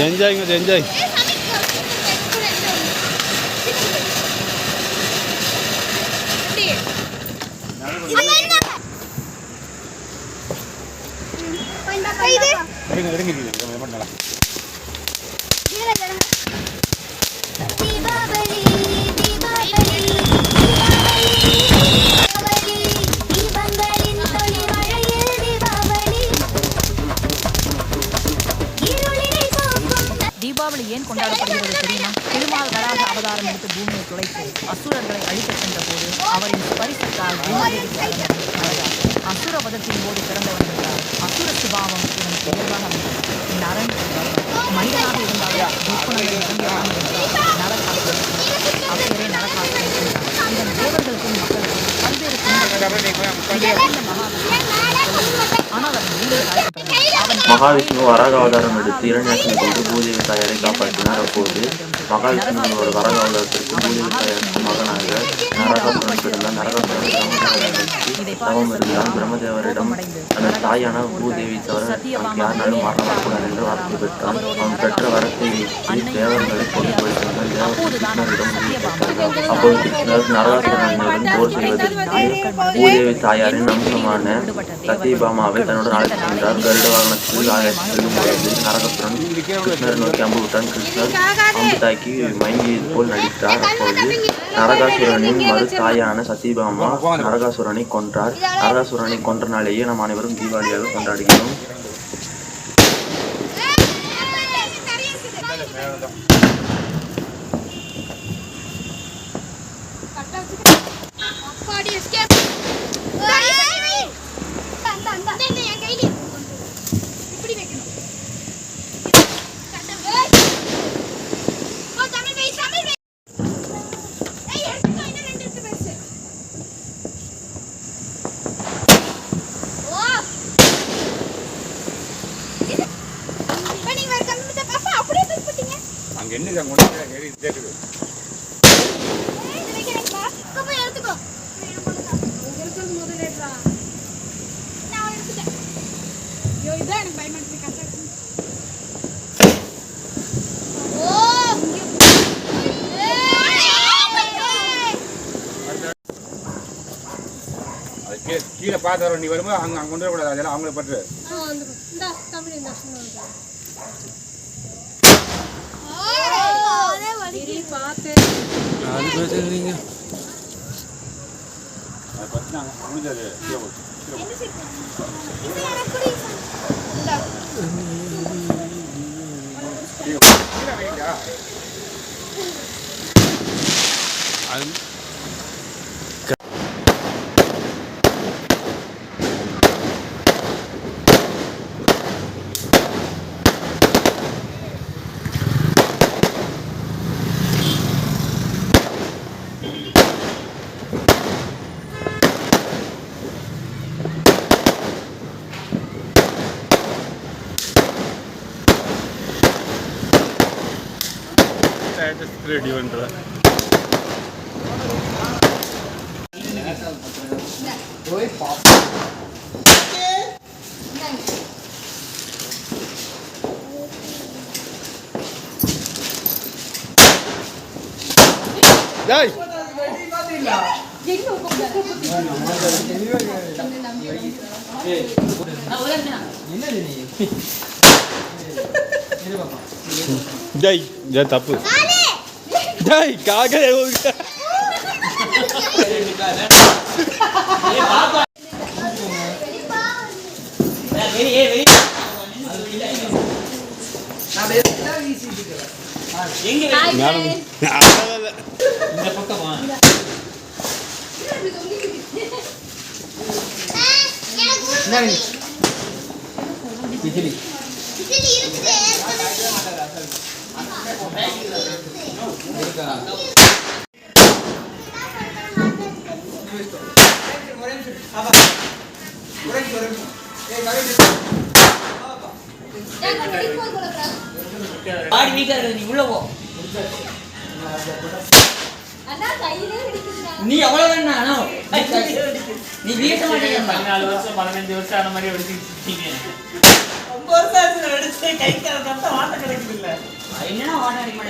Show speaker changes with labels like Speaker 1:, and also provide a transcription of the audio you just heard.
Speaker 1: Enjoy ഇങ്ങോട്ട് enjoy
Speaker 2: ഇറങ്ങിയില്ല ஏன் தெரியுமா திருமால் வராக அவதாரம் எடுத்து பூமியை துளைத்து அசுரர்களை அழிக்கச் சென்ற போது அவரின் ஸ்பரிசத்தால் பூமாதேவிக்கு அசுர வதத்தின் போது பிறந்தவன் என்றார் அசுர சுபாவம் இவன் தெளிவாக நரன் மனிதனாக இருந்தாலும் துர்க்குணங்கள் நிரம்பியவன் என்றார் நரகாசுரன் அப்பேரே நரகாசுரன் இதன் தேவர்களுக்கும் மக்களுக்கும் பல்வேறு ஆனால் அவன் மீண்டும் தாழ்த்தப்பட்டான்
Speaker 3: மகாவிஷ்ணு வராக அவதாரம் எடுத்து இரண்யாசனை கொண்டு பூதேவி தாயாரை காப்பாற்றினார். அப்போது மகாவிஷ்ணுவோட வராக அவதாரத்திற்கு பூதேவி தாயாருக்கு மகனாக நரகாசுரன் பிறந்த நரகாசுரன் தவம் பிரம்மதேவரிடம் தனது தாயான பூதேவி தவிர தனக்கு யாருனாலும் என்று வார்த்தை பெற்றான் அவன் பெற்ற வரத்தை வைத்து தேவர்களை கொண்டு போய் சென்றான் தேவர் கிருஷ்ணரிடம் அப்போது கிருஷ்ணர் நரகாசுரனுடன் போர் செய்வதற்கு பூதேவி தாயாரின் அம்சமான சத்யபாமாவை தன்னுடன் அழைத்து சென்றார் கருட வாகனத்தில் செல்லும் பொழுது நரகசுரன் கிருஷ்ணரை நோக்கி அம்பு விட்டான் கிருஷ்ணர் அம்பு தாக்கி மயங்கியது போல் நடித்தார் அப்போது நரகாசுரனின் மறு தாயான சத்யபாமா நரகாசுரனை கொன்றார். நரகாசுரனை கொன்ற நாளேயே நாம் அனைவரும் தீபாவளியாக கொண்டாடுகிறோம்.
Speaker 4: இருக்கிறது என்ன கொண்டு
Speaker 1: எடுத்துட்டேன் ஐயோ இதான் எனக்கு
Speaker 4: கீழே பார்த்து வர நீ வரும்போது அங்கே அங்கே கொண்டு வரக்கூடாது அதெல்லாம் அவங்கள பற்று
Speaker 1: தமிழ் இந்த பார்த்து
Speaker 4: அது பேசுறீங்க அதை பற்றி நாங்கள் முடிஞ்சது கீழே போச்சு கீழே போச்சு
Speaker 1: இது எனக்கு குடி இந்த
Speaker 4: கீழே போச்சு. கீழே வைங்க அது ரெடி பண்ணுறேன் டேய் ஜெய் ஜெய் தப்பு ஜெய் காக மேடம்
Speaker 1: இது இருக்குது
Speaker 5: ஆடி வீக்கா இருக்குது நீ உள்ள போ. நீ எவ்வளவு வேணா நீ வீட்ட மாட்டேங்க
Speaker 6: பதினாலு வருஷம் பதினஞ்சு வருஷம் அந்த மாதிரி எடுத்துக்கிட்டீங்க
Speaker 5: ரொம்ப வருஷம் ஆச்சு நான் எடுத்து கை கால தட்டா என்னன்னா வாட்டை கிடைக்க